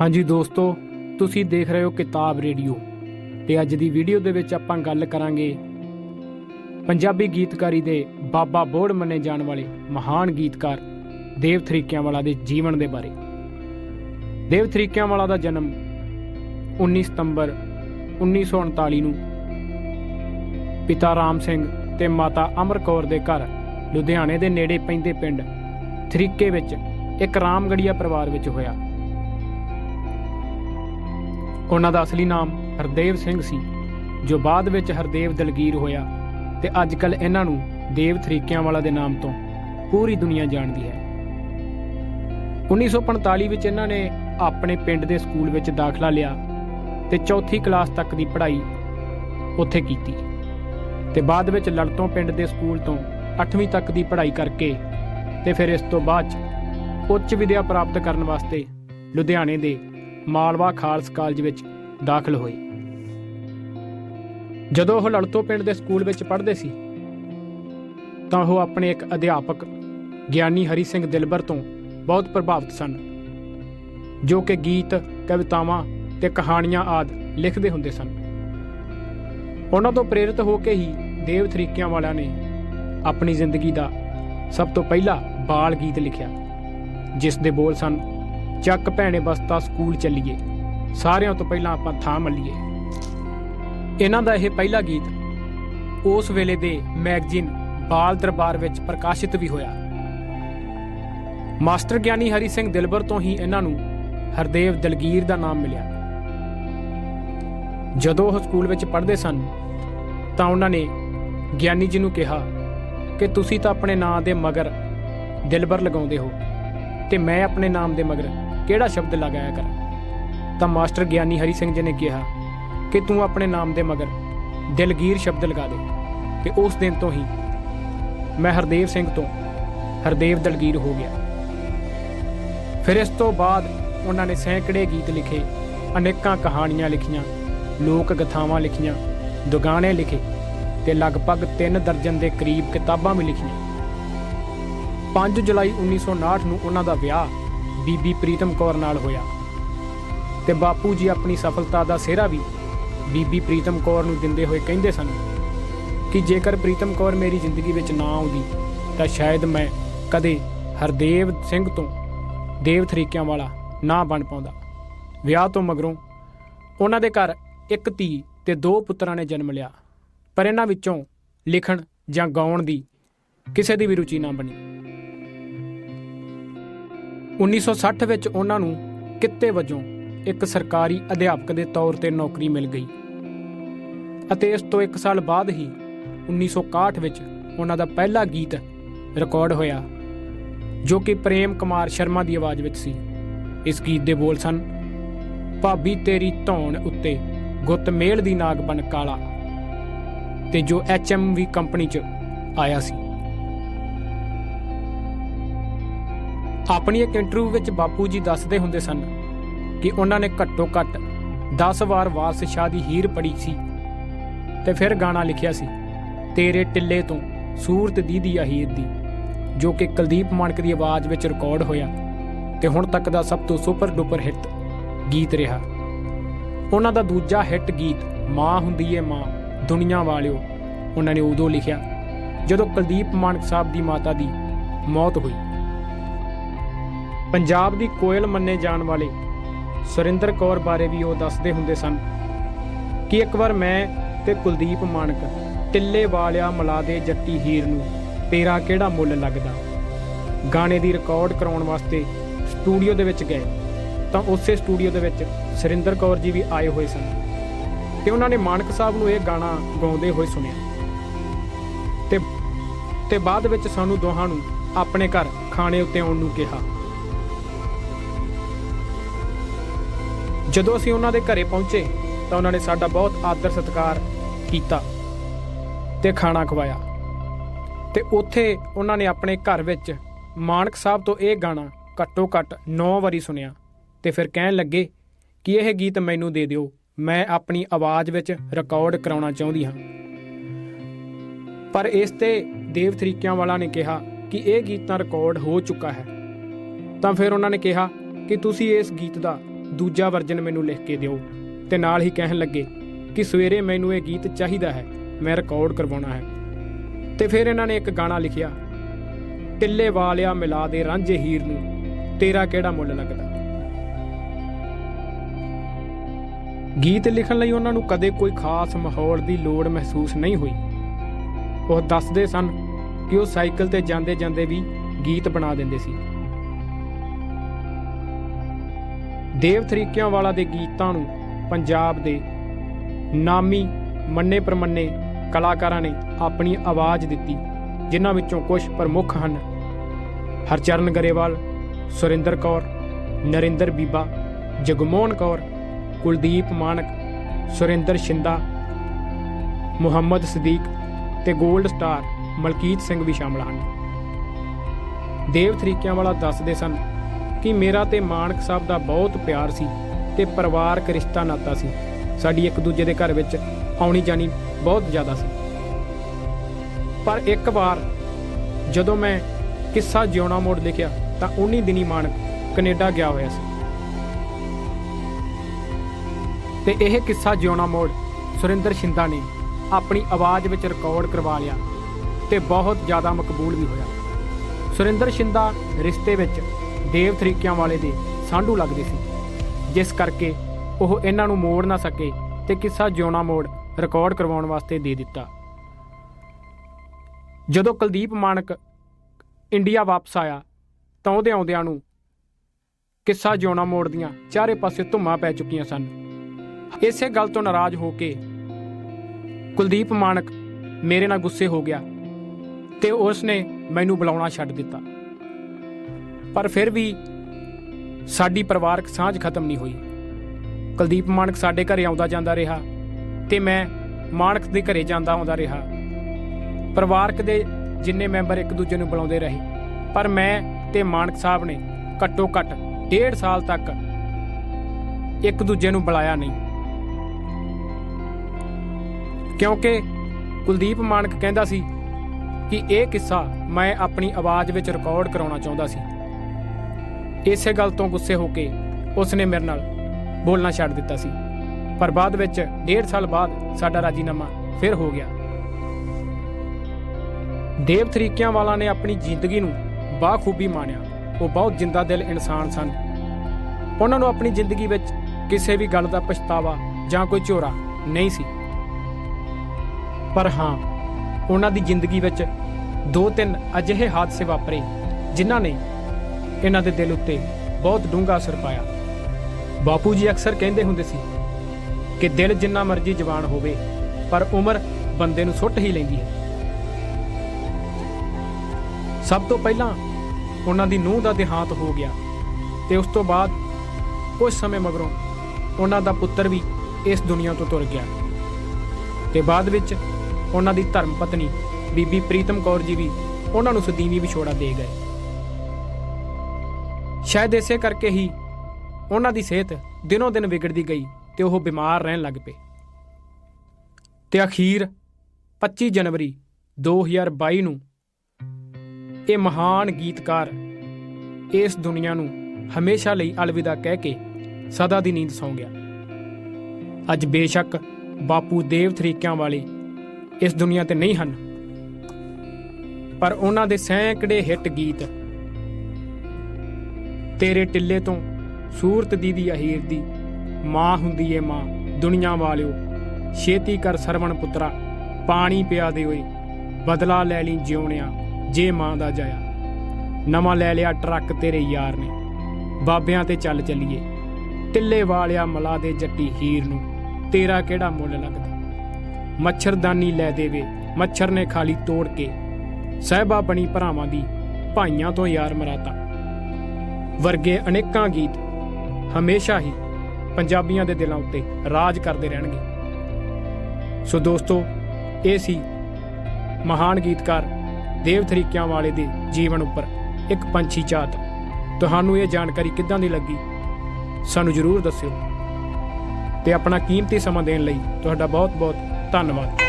ਹਾਂਜੀ ਦੋਸਤੋ, ਤੁਸੀਂ ਦੇਖ ਰਹੇ ਹੋ ਕਿਤਾਬ ਰੇਡੀਓ। ਤੇ ਅੱਜ ਦੀ ਵੀਡੀਓ ਦੇ ਵਿੱਚ ਆਪਾਂ ਗੱਲ ਕਰਾਂਗੇ ਪੰਜਾਬੀ ਗੀਤਕਾਰੀ ਦੇ ਬਾਬਾ ਬੋੜ ਮੰਨੇ ਜਾਣ ਵਾਲੇ ਮਹਾਨ ਗੀਤਕਾਰ ਦੇਵ ਥਰੀਕਿਆਂ ਵਾਲਾ ਦੇ ਜੀਵਨ ਦੇ ਬਾਰੇ। ਦੇਵ ਥਰੀਕਿਆਂ ਵਾਲਾ ਦਾ ਜਨਮ 19 ਸਤੰਬਰ 1939 ਨੂੰ ਪਿਤਾ ਰਾਮ ਸਿੰਘ ਤੇ ਮਾਤਾ ਅਮਰ ਕੌਰ ਦੇ ਘਰ ਲੁਧਿਆਣੇ ਦੇ ਨੇੜੇ ਪੈਂਦੇ ਪਿੰਡ ਥਰੀਕੇ ਵਿੱਚ ਇੱਕ ਰਾਮਗੜੀਆ ਪਰਿਵਾਰ ਵਿੱਚ ਹੋਇਆ। ਉਹਨਾਂ ਦਾ ਅਸਲੀ ਨਾਮ ਹਰਦੇਵ ਸਿੰਘ ਸੀ, ਜੋ ਬਾਅਦ ਵਿੱਚ ਹਰਦੇਵ ਦਲਗੀਰ ਹੋਇਆ ਤੇ ਅੱਜ ਕੱਲ ਇਹਨਾਂ ਨੂੰ ਦੇਵ ਥਰੀਕਿਆਂ ਵਾਲਾ ਦੇ ਨਾਮ ਤੋਂ ਪੂਰੀ ਦੁਨੀਆ ਜਾਣਦੀ ਹੈ। 1945 ਵਿੱਚ ਇਹਨਾਂ ਨੇ ਆਪਣੇ ਪਿੰਡ ਦੇ ਸਕੂਲ ਵਿੱਚ ਦਾਖਲਾ ਲਿਆ ਤੇ ਚੌਥੀ ਕਲਾਸ ਤੱਕ ਦੀ ਪੜ੍ਹਾਈ ਉੱਥੇ ਕੀਤੀ ਤੇ ਬਾਅਦ ਵਿੱਚ ਲੜਤੋਂ ਪਿੰਡ ਦੇ ਸਕੂਲ ਤੋਂ 8ਵੀਂ ਤੱਕ ਦੀ ਪੜ੍ਹਾਈ ਕਰਕੇ ਤੇ ਫਿਰ ਇਸ ਤੋਂ ਬਾਅਦ 'ਚ ਉੱਚ ਵਿਦਿਆ ਪ੍ਰਾਪਤ ਕਰਨ ਵਾਸਤੇ ਲੁਧਿਆਣੇ ਦੇ ਮਾਲਵਾ ਖਾਲਸ ਕਾਲਜ ਵਿੱਚ ਦਾਖਲ ਹੋਏ ਜਦੋਂ ਉਹ ਲੜਤੋ ਪਿੰਡ ਦੇ ਸਕੂਲ ਵਿੱਚ ਪੜ੍ਹਦੇ ਸੀ, ਤਾਂ ਉਹ ਆਪਣੇ ਇੱਕ ਅਧਿਆਪਕ ਗਿਆਨੀ ਹਰੀ ਸਿੰਘ ਦਿਲਬਰ ਤੋਂ ਬਹੁਤ ਪ੍ਰਭਾਵਿਤ ਸਨ, ਜੋ ਕਿ ਗੀਤ, ਕਵਿਤਾਵਾਂ ਤੇ ਕਹਾਣੀਆਂ ਆਦਿ ਲਿਖਦੇ ਹੁੰਦੇ ਸਨ। ਉਹਨਾਂ ਤੋਂ ਪ੍ਰੇਰਿਤ ਹੋ ਕੇ ਹੀ ਦੇਵ ਤਰੀਕਿਆਂ ਵਾਲਿਆਂ ਨੇ ਆਪਣੀ ਜ਼ਿੰਦਗੀ ਦਾ ਸਭ ਤੋਂ ਪਹਿਲਾ ਬਾਲ ਗੀਤ ਲਿਖਿਆ, ਜਿਸ ਦੇ ਬੋਲ ਸਨ ਚੱਕ ਭੈਣੇ ਬਸਤਾ ਸਕੂਲ ਚੱਲੀਏ। ਸਾਰਿਆਂ ਤੋਂ ਪਹਿਲਾਂ ਆਪਾਂ ਥਾਂ ਮੱਲੀਏ। ਇਹਨਾਂ ਦਾ ਇਹ ਪਹਿਲਾ ਗੀਤ ਉਸ ਵੇਲੇ ਦੇ ਮੈਗਜ਼ੀਨ ਬਾਲ ਦਰਬਾਰ ਵਿੱਚ ਪ੍ਰਕਾਸ਼ਿਤ ਵੀ ਹੋਇਆ। ਮਾਸਟਰ ਗਿਆਨੀ ਹਰੀ ਸਿੰਘ ਦਿਲਬਰ ਤੋਂ ਹੀ ਇਹਨਾਂ ਨੂੰ ਹਰਦੇਵ ਦਲਗੀਰ ਦਾ ਨਾਮ ਮਿਲਿਆ। ਜਦੋਂ ਉਹ ਸਕੂਲ ਵਿੱਚ ਪੜ੍ਹਦੇ ਸਨ, ਤਾਂ ਉਹਨਾਂ ਨੇ ਗਿਆਨੀ ਜੀ ਨੂੰ ਕਿਹਾ ਕਿ ਤੁਸੀਂ ਤਾਂ ਆਪਣੇ ਨਾਂ ਦੇ ਮਗਰ ਦਿਲਬਰ ਲਗਾਉਂਦੇ ਹੋ ਤੇ ਮੈਂ ਆਪਣੇ ਨਾਮ ਦੇ ਮਗਰ ਕਿਹੜਾ ਸ਼ਬਦ ਲਗਾਇਆ ਕਰਾਂ? ਤਾਂ ਮਾਸਟਰ ਗਿਆਨੀ ਹਰੀ ਸਿੰਘ ਜੀ ਨੇ ਕਿਹਾ ਕਿ ਤੂੰ ਆਪਣੇ ਨਾਮ ਦੇ ਮਗਰ ਦਿਲਗੀਰ ਸ਼ਬਦ ਲਗਾ ਦੇ ਤੇ ਉਸ ਦਿਨ ਤੋਂ ਹੀ ਮੈਂ ਹਰਦੇਵ ਸਿੰਘ ਤੋਂ ਹਰਦੇਵ ਦਲਗੀਰ ਹੋ ਗਿਆ। ਫਿਰ ਇਸ ਤੋਂ ਬਾਅਦ ਉਹਨਾਂ ਨੇ ਸੈਂਕੜੇ ਗੀਤ ਲਿਖੇ, ਅਨੇਕਾਂ ਕਹਾਣੀਆਂ ਲਿਖੀਆਂ, ਲੋਕ ਗਥਾਵਾਂ ਲਿਖੀਆਂ, ਦੁਗਾਣੇ ਲਿਖੇ ਤੇ ਲਗਭਗ 3 ਦਰਜਨ ਦੇ ਕਰੀਬ ਕਿਤਾਬਾਂ ਵੀ ਲਿਖੀਆਂ। 5 ਜੁਲਾਈ 1959 ਨੂੰ ਉਹਨਾਂ ਦਾ ਵਿਆਹ ਬੀਬੀ ਪ੍ਰੀਤਮ ਕੌਰ ਨਾਲ ਹੋਇਆ। ਤੇ ਬਾਪੂ ਜੀ ਆਪਣੀ ਸਫਲਤਾ ਦਾ ਸਿਹਰਾ ਵੀ ਬੀਬੀ ਪ੍ਰੀਤਮ ਕੌਰ ਨੂੰ ਦਿੰਦੇ ਹੋਏ ਕਹਿੰਦੇ ਸਨ ਕਿ ਜੇਕਰ ਪ੍ਰੀਤਮ ਕੌਰ ਮੇਰੀ ਜ਼ਿੰਦਗੀ ਵਿੱਚ ਨਾ ਆਉਂਦੀ, ਤਾਂ ਸ਼ਾਇਦ ਮੈਂ ਕਦੇ ਹਰਦੇਵ ਸਿੰਘ ਤੋਂ ਦੇਵ ਥਰੀਕਿਆਂ ਵਾਲਾ ਨਾ ਬਣ ਪਾਉਂਦਾ। ਵਿਆਹ ਤੋਂ ਮਗਰੋਂ ਉਹਨਾਂ ਦੇ ਘਰ ਇੱਕ ਧੀ ਤੇ ਦੋ ਪੁੱਤਰਾਂ ਨੇ ਜਨਮ ਲਿਆ, ਪਰ ਇਹਨਾਂ ਵਿੱਚੋਂ ਲਿਖਣ ਜਾਂ ਗਾਉਣ ਦੀ ਕਿਸੇ ਦੀ ਵੀ ਰੁਚੀ ਨਾ ਬਣੀ। 1960 ਵਿੱਚ ਉਹਨਾਂ ਨੂੰ ਕਿੱਤੇ ਵਜੋਂ ਇੱਕ ਸਰਕਾਰੀ ਅਧਿਆਪਕ ਦੇ ਤੌਰ ਤੇ ਨੌਕਰੀ ਮਿਲ ਗਈ ਅਤੇ ਇਸ ਤੋਂ 1 ਸਾਲ ਬਾਅਦ ਹੀ 1961 ਵਿੱਚ ਉਹਨਾਂ ਦਾ ਪਹਿਲਾ ਗੀਤ ਰਿਕਾਰਡ ਹੋਇਆ, ਜੋ ਕਿ ਪ੍ਰੇਮ ਕੁਮਾਰ ਸ਼ਰਮਾ ਦੀ ਆਵਾਜ਼ ਵਿੱਚ ਸੀ। ਇਸ ਗੀਤ ਦੇ ਬੋਲ ਸਨ, ਭਾਬੀ ਤੇਰੀ ਧੌਣ ਉੱਤੇ ਗੁੱਤ ਮੇਲ ਦੀ ਨਾਗ ਬਣ ਕਾਲਾ ਤੇ ਜੋ ਐਚਐਮਵੀ ਕੰਪਨੀ 'ਚ ਆਇਆ ਸੀ। ਆਪਣੀ ਇੱਕ ਇੰਟਰਵਿਊ ਵਿੱਚ ਬਾਪੂ ਜੀ ਦੱਸਦੇ ਹੁੰਦੇ ਸਨ ਕਿ ਉਹਨਾਂ ਨੇ ਘੱਟੋ ਘੱਟ 10 ਵਾਰ ਵਾਰਸ ਸ਼ਾਹ ਦੀ ਹੀਰ ਪੜ੍ਹੀ ਸੀ ਤੇ ਫਿਰ ਗਾਣਾ ਲਿਖਿਆ ਸੀ, ਤੇਰੇ ਟਿੱਲੇ ਤੋਂ ਸੂਰਤ ਦੀਦੀ ਆ ਦੀ ਜੋ ਕਿ ਕੁਲਦੀਪ ਮਾਨਕ ਦੀ ਆਵਾਜ਼ ਵਿੱਚ ਰਿਕਾਰਡ ਹੋਇਆ ਤੇ ਹੁਣ ਤੱਕ ਦਾ ਸਭ ਤੋਂ ਸੁਪਰ ਡੁਪਰ ਹਿੱਟ ਗੀਤ ਰਿਹਾ। ਉਹਨਾਂ ਦਾ ਦੂਜਾ ਹਿੱਟ ਗੀਤ, ਮਾਂ ਹੁੰਦੀ ਏ ਮਾਂ ਦੁਨੀਆ ਵਾਲਿਓ, ਉਹਨਾਂ ਨੇ ਉਦੋਂ ਲਿਖਿਆ, ਜਦੋਂ ਕੁਲਦੀਪ ਮਾਨਕ ਸਾਹਿਬ ਦੀ ਮਾਤਾ ਦੀ ਮੌਤ ਹੋਈ। ਪੰਜਾਬ ਦੀ ਕੋਇਲ ਮੰਨੇ ਜਾਣ ਵਾਲੇ ਸੁਰਿੰਦਰ ਕੌਰ ਬਾਰੇ ਵੀ ਉਹ ਦੱਸਦੇ ਹੁੰਦੇ ਸਨ ਕਿ ਇੱਕ ਵਾਰ ਮੈਂ ਤੇ ਕੁਲਦੀਪ ਮਾਨਕ ਟਿੱਲੇ ਵਾਲਿਆ ਮਿਲਾ ਦੇ ਜੱਟੀ ਹੀਰ ਨੂੰ ਤੇਰਾ ਕਿਹੜਾ ਮੁੱਲ ਲੱਗਦਾ? ਗਾਣੇ ਦੀ ਰਿਕਾਰਡ ਕਰਾਉਣ ਵਾਸਤੇ ਸਟੂਡੀਓ ਦੇ ਵਿੱਚ ਗਏ। ਤਾਂ ਉਸੇ ਸਟੂਡੀਓ ਦੇ ਵਿੱਚ ਸੁਰਿੰਦਰ ਕੌਰ ਜੀ ਵੀ ਆਏ ਹੋਏ ਸਨ ਤੇ ਉਹਨਾਂ ਨੇ ਮਾਨਕ ਸਾਹਿਬ ਨੂੰ ਇਹ ਗਾਣਾ ਗਾਉਂਦੇ ਹੋਏ ਸੁਣਿਆ। ਤੇ ਤੇ ਬਾਅਦ ਵਿੱਚ ਸਾਨੂੰ ਦੋਹਾਂ ਨੂੰ ਆਪਣੇ ਘਰ ਖਾਣੇ ਉੱਤੇ ਆਉਣ ਨੂੰ ਕਿਹਾ। ਜਦੋਂ ਅਸੀਂ ਉਹਨਾਂ ਦੇ ਘਰੇ ਪਹੁੰਚੇ ਤਾਂ ਉਹਨਾਂ ਨੇ ਸਾਡਾ ਬਹੁਤ ਆਦਰ ਸਤਿਕਾਰ ਕੀਤਾ ਤੇ ਖਾਣਾ ਖਵਾਇਆ। ਤੇ ਉੱਥੇ ਉਹਨਾਂ ਨੇ ਆਪਣੇ ਘਰ ਵਿੱਚ ਮਾਨਕ ਸਾਹਿਬ ਤੋਂ ਇਹ ਗਾਣਾ ਘੱਟੋ ਘੱਟ 9 ਵਾਰੀ ਸੁਣਿਆ ਤੇ ਫਿਰ ਕਹਿਣ ਲੱਗੇ ਕਿ ਇਹ ਗੀਤ ਮੈਨੂੰ ਦੇ ਦਿਓ, ਮੈਂ ਆਪਣੀ ਆਵਾਜ਼ ਵਿੱਚ ਰਿਕਾਰਡ ਕਰਾਉਣਾ ਚਾਹੁੰਦੀ ਹਾਂ। ਪਰ ਇਸ ਤੇ ਦੇਵ ਤਰੀਕਿਆਂ ਵਾਲਾ ਨੇ ਕਿਹਾ ਕਿ ਇਹ ਗੀਤ ਤਾਂ ਰਿਕਾਰਡ ਹੋ ਚੁੱਕਾ ਹੈ। ਤਾਂ ਫਿਰ ਉਹਨਾਂ ਨੇ ਕਿਹਾ ਕਿ ਤੁਸੀਂ ਇਸ ਗੀਤ ਦਾ ਦੂਜਾ ਵਰਜਨ ਮੈਨੂੰ ਲਿਖ ਕੇ ਦਿਓ। ਤੇ ਨਾਲ ਹੀ ਕਹਿਣ ਲੱਗੇ ਕਿ ਸਵੇਰੇ ਮੈਨੂੰ ਇਹ ਗੀਤ ਚਾਹੀਦਾ ਹੈ, ਮੈਂ ਰਿਕਾਰਡ ਕਰਵਾਉਣਾ ਹੈ। ਤੇ ਫਿਰ ਇਹਨਾਂ ਨੇ ਇੱਕ ਗਾਣਾ ਲਿਖਿਆ, ਟਿੱਲੇ ਵਾਲਿਆ ਮਿਲਾ ਦੇ ਰਾਂਝੇ ਹੀਰ ਨੂੰ, ਤੇਰਾ ਕਿਹੜਾ ਮੁੱਲ ਲੱਗਦਾ? ਗੀਤ ਲਿਖਣ ਲਈ ਉਹਨਾਂ ਨੂੰ ਕਦੇ ਕੋਈ ਖਾਸ ਮਾਹੌਲ ਦੀ ਲੋੜ ਮਹਿਸੂਸ ਨਹੀਂ ਹੋਈ। ਉਹ ਦੱਸਦੇ ਸਨ ਕਿ ਉਹ ਸਾਈਕਲ ਤੇ ਜਾਂਦੇ ਜਾਂਦੇ ਵੀ ਗੀਤ ਬਣਾ ਦਿੰਦੇ ਸੀ। ਦੇਵ ਥਰੀਕਿਆਂ ਵਾਲਾ ਦੇ ਗੀਤਾਂ ਨੂੰ ਪੰਜਾਬ ਦੇ ਨਾਮੀ ਮੰਨੇ ਪ੍ਰਮੰਨੇ ਕਲਾਕਾਰਾਂ ਨੇ ਆਪਣੀ ਆਵਾਜ਼ ਦਿੱਤੀ, ਜਿਨ੍ਹਾਂ ਵਿੱਚੋਂ ਕੁਝ ਪ੍ਰਮੁੱਖ ਹਨ। ਹਰਚਰਨ ਗਰੇਵਾਲ, ਸੁਰਿੰਦਰ ਕੌਰ, ਨਰਿੰਦਰ ਬੀਬਾ, ਜਗਮੋਹਨ ਕੌਰ, ਕੁਲਦੀਪ ਮਾਨਕ, ਸੁਰਿੰਦਰ ਸ਼ਿੰਦਾ, ਮੁਹੰਮਦ ਸਦੀਕ ਤੇ 골ਡ ਸਟਾਰ ਮਲਕੀਤ ਸਿੰਘ ਵੀ ਸ਼ਾਮਲ ਹਨ। ਦੇਵ ਥਰੀਕਿਆਂ ਵਾਲਾ ਦੱਸਦੇ ਸਨ ਕਿ ਮੇਰਾ ਤੇ ਮਾਨਕ ਸਾਹਿਬ ਦਾ ਬਹੁਤ ਪਿਆਰ ਸੀ ਤੇ ਪਰਿਵਾਰਕ ਰਿਸ਼ਤਾ ਨਾਤਾ ਸੀ। ਸਾਡੀ ਇੱਕ ਦੂਜੇ ਦੇ ਘਰ ਵਿੱਚ ਆਉਣੀ ਜਾਣੀ ਬਹੁਤ ਜ਼ਿਆਦਾ ਸੀ। ਪਰ ਇੱਕ ਵਾਰ ਜਦੋਂ ਮੈਂ ਕਿੱਸਾ ਜਿਉਣਾ ਮੋੜ ਲਿਖਿਆ ਤਾਂ ਉਨੀ ਦਿਨੀ ਮਾਨਕ ਕੈਨੇਡਾ ਗਿਆ ਹੋਇਆ ਸੀ। ਤੇ ਇਹ ਕਿੱਸਾ ਜਿਉਣਾ ਮੋੜ ਸੁਰਿੰਦਰ ਸ਼ਿੰਦਾ ਨੇ ਆਪਣੀ ਆਵਾਜ਼ ਵਿੱਚ ਰਿਕਾਰਡ ਕਰਵਾ ਲਿਆ ਤੇ ਬਹੁਤ ਜ਼ਿਆਦਾ ਮਕਬੂਲ ਵੀ ਹੋਇਆ। ਸੁਰਿੰਦਰ ਸ਼ਿੰਦਾ ਰਿਸ਼ਤੇ ਵਿੱਚ ਦੇਵ ਤਰੀਕਿਆਂ ਵਾਲੇ ਦੇ ਸਾਂਢੂ ਲੱਗਦੇ ਸੀ। ਜਿਸ ਕਰਕੇ ਉਹ ਇਹਨਾਂ ਨੂੰ ਮੋੜ ਨਾ ਸਕੇ ਤੇ ਕਿੱਸਾ ਜਿਉਣਾ ਮੋੜ ਰਿਕਾਰਡ ਕਰਵਾਉਣ ਵਾਸਤੇ ਦੇ ਦਿੱਤਾ। ਜਦੋਂ ਕੁਲਦੀਪ ਮਾਨਕ ਇੰਡੀਆ ਵਾਪਸ ਆਇਆ, ਤਾਂ ਉਹਦੇ ਆਉਂਦਿਆਂ ਨੂੰ ਕਿੱਸਾ ਜਿਉਣਾ ਮੋੜ ਦੀਆਂ ਚਾਰੇ ਪਾਸੇ ਧੁੰਮਾਂ ਪੈ ਚੁੱਕੀਆਂ ਸਨ। ਇਸੇ ਗੱਲ ਤੋਂ ਨਾਰਾਜ਼ ਹੋ ਕੇ ਕੁਲਦੀਪ ਮਾਨਕ ਮੇਰੇ ਨਾਲ ਗੁੱਸੇ ਹੋ ਗਿਆ ਤੇ ਉਸ ਨੇ ਮੈਨੂੰ ਬੁਲਾਉਣਾ ਛੱਡ ਦਿੱਤਾ। ਪਰ ਫਿਰ ਵੀ ਸਾਡੀ ਪਰਿਵਾਰਕ ਸਾਂਝ ਖਤਮ ਨਹੀਂ ਹੋਈ। ਕੁਲਦੀਪ ਮਾਨਕ ਸਾਡੇ ਘਰੇ ਆਉਂਦਾ ਜਾਂਦਾ ਰਿਹਾ ਤੇ ਮੈਂ ਮਾਨਕ ਦੇ ਘਰੇ ਜਾਂਦਾ ਆਉਂਦਾ ਰਿਹਾ। ਪਰਿਵਾਰਕ ਦੇ ਜਿੰਨੇ ਮੈਂਬਰ ਇੱਕ ਦੂਜੇ ਨੂੰ ਬੁਲਾਉਂਦੇ ਰਹੇ, ਪਰ ਮੈਂ ਤੇ ਮਾਨਕ ਸਾਹਿਬ ਨੇ ਘੱਟੋ ਘੱਟ ਡੇਢ ਸਾਲ ਤੱਕ ਇੱਕ ਦੂਜੇ ਨੂੰ ਬੁਲਾਇਆ ਨਹੀਂ। ਕਿਉਂਕਿ ਕੁਲਦੀਪ ਮਾਨਕ ਕਹਿੰਦਾ ਸੀ ਕਿ ਇਹ ਕਿੱਸਾ ਮੈਂ ਆਪਣੀ ਆਵਾਜ਼ ਵਿੱਚ ਰਿਕਾਰਡ ਕਰਾਉਣਾ ਚਾਹੁੰਦਾ ਸੀ। ਇਸੇ ਗੱਲ ਤੋਂ ਗੁੱਸੇ ਹੋ ਕੇ ਉਸ ਨੇ ਮੇਰੇ ਨਾਲ ਬੋਲਣਾ ਛੱਡ ਦਿੱਤਾ ਸੀ। ਪਰ ਬਾਅਦ ਵਿੱਚ ਡੇਢ ਸਾਲ ਬਾਅਦ ਸਾਡਾ ਰਾਜੀਨਾਮਾ ਫਿਰ ਹੋ ਗਿਆ। ਦੇਵ ਤਰੀਕਿਆਂ ਵਾਲਾ ਨੇ ਆਪਣੀ ਜ਼ਿੰਦਗੀ ਨੂੰ ਬਾਖੂਬੀ ਮਾਣਿਆ। ਉਹ ਬਹੁਤ ਜਿੰਦਾ ਦਿਲ ਇਨਸਾਨ ਸਨ। ਉਹਨਾਂ ਨੂੰ ਆਪਣੀ ਜ਼ਿੰਦਗੀ ਵਿੱਚ ਕਿਸੇ ਵੀ ਗੱਲ ਦਾ ਪਛਤਾਵਾ ਜਾਂ ਕੋਈ ਝੋਰਾ ਨਹੀਂ ਸੀ। ਪਰ ਹਾਂ, ਉਹਨਾਂ ਦੀ ਜ਼ਿੰਦਗੀ ਵਿੱਚ ਦੋ ਤਿੰਨ ਅਜਿਹੇ ਹਾਦਸੇ ਵਾਪਰੇ ਜਿਨ੍ਹਾਂ ਨੇ ਇਹਨਾਂ ਦੇ ਦਿਲ ਉੱਤੇ ਬਹੁਤ ਡੂੰਘਾ ਅਸਰ ਪਾਇਆ। ਬਾਪੂ ਜੀ ਅਕਸਰ ਕਹਿੰਦੇ ਹੁੰਦੇ ਸੀ ਕਿ ਦਿਲ ਜਿੰਨਾ ਮਰਜ਼ੀ ਜਵਾਨ ਹੋਵੇ, ਪਰ ਉਮਰ ਬੰਦੇ ਨੂੰ ਸੁੱਟ ਹੀ ਲੈਂਦੀ ਹੈ। ਸਭ ਤੋਂ ਪਹਿਲਾਂ ਉਹਨਾਂ ਦੀ ਨੂੰਹ ਦਾ ਦੇਹਾਂਤ ਹੋ ਗਿਆ ਤੇ ਉਸ ਤੋਂ ਬਾਅਦ ਕੁਝ ਸਮੇਂ ਮਗਰੋਂ ਉਹਨਾਂ ਦਾ ਪੁੱਤਰ ਵੀ ਇਸ ਦੁਨੀਆ ਤੋਂ ਤੁਰ ਗਿਆ। ਤੇ ਬਾਅਦ ਵਿੱਚ ਉਹਨਾਂ ਦੀ ਧਰਮ ਪਤਨੀ ਬੀਬੀ ਪ੍ਰੀਤਮ ਕੌਰ ਜੀ ਵੀ ਉਹਨਾਂ ਨੂੰ ਸਦੀਵੀ ਵਿਛੋੜਾ ਦੇ ਗਏ। ਸ਼ਾਇਦ ਇਸੇ ਕਰਕੇ ਹੀ ਉਹਨਾਂ ਦੀ ਸਿਹਤ ਦਿਨੋਂ ਦਿਨ ਵਿਗੜਦੀ ਗਈ ਤੇ ਉਹ ਬਿਮਾਰ ਰਹਿਣ ਲੱਗ ਪਏ। ਤੇ ਅਖੀਰ 25 ਜਨਵਰੀ 2022 ਨੂੰ ਇਹ ਮਹਾਨ ਗੀਤਕਾਰ ਇਸ ਦੁਨੀਆ ਨੂੰ ਹਮੇਸ਼ਾ ਲਈ ਅਲਵਿਦਾ ਕਹਿ ਕੇ ਸਦਾ ਦੀ ਨੀਂਦ ਸੌਂ ਗਿਆ। ਅੱਜ ਬੇਸ਼ੱਕ ਬਾਪੂ ਦੇਵ ਤਰੀਕਿਆਂ ਵਾਲੇ ਇਸ ਦੁਨੀਆ ਤੇ ਨਹੀਂ ਹਨ, ਪਰ ਉਹਨਾਂ ਦੇ ਸੈਂਕੜੇ ਹਿੱਟ ਗੀਤ ਤੇਰੇ ਟਿੱਲੇ ਤੋਂ ਸੂਰਤ ਦੀ ਦੀ ਅਹੀਰ ਦੀ ਮਾਂ ਹੁੰਦੀ ਏ ਮਾਂ, ਦੁਨੀਆ ਵਾਲਿਓ। ਛੇਤੀ ਕਰ ਸਰਵਣ ਪੁੱਤਰਾ, ਪਾਣੀ ਪਿਆ ਦੇ ਓਏ, ਬਦਲਾ ਲੈ ਲਈ ਜਿਉਣਿਆ, ਜੇ ਮਾਂ ਦਾ ਜਾਇਆ। ਨਵਾਂ ਲੈ ਲਿਆ ਟਰੱਕ ਤੇਰੇ ਯਾਰ ਨੇ, ਬਾਬਿਆਂ ਤੇ ਚੱਲ ਚੱਲੀਏ। ਟਿੱਲੇ ਵਾਲਿਆ ਮਲਾ ਦੇ ਜੱਟੀ ਹੀਰ ਨੂੰ, ਤੇਰਾ ਕਿਹੜਾ ਮੁੱਲ ਲੱਗਦਾ? ਮੱਛਰਦਾਨੀ ਲੈ ਦੇਵੇ, ਮੱਛਰ ਨੇ ਖਾਲੀ ਤੋੜ ਕੇ। ਸਹਿਬਾ ਬਣੀ ਭਰਾਵਾਂ ਦੀ, ਭਾਈਆਂ ਤੋਂ ਯਾਰ ਮਰਾਤਾ। ਵਰਗੇ ਅਨੇਕਾਂ ਗੀਤ ਹਮੇਸ਼ਾ ਹੀ ਪੰਜਾਬੀਆਂ ਦੇ ਦਿਲਾਂ ਉੱਤੇ ਰਾਜ ਕਰਦੇ ਰਹਿਣਗੇ। ਸੋ ਦੋਸਤੋ, ਇਹ ਸੀ ਮਹਾਨ ਗੀਤਕਾਰ ਦੇਵ ਤਰੀਕਿਆਂ ਵਾਲੇ ਦੇ ਜੀਵਨ ਉੱਪਰ ਇੱਕ ਪੰਛੀ ਚਾਤ। ਤੁਹਾਨੂੰ ਇਹ ਜਾਣਕਾਰੀ ਕਿੱਦਾਂ ਦੀ ਲੱਗੀ? ਸਾਨੂੰ ਜਰੂਰ ਦੱਸਿਓ। ਤੇ ਆਪਣਾ ਕੀਮਤੀ ਸਮਾਂ ਦੇਣ ਲਈ ਤੁਹਾਡਾ ਬਹੁਤ ਬਹੁਤ ਧੰਨਵਾਦ।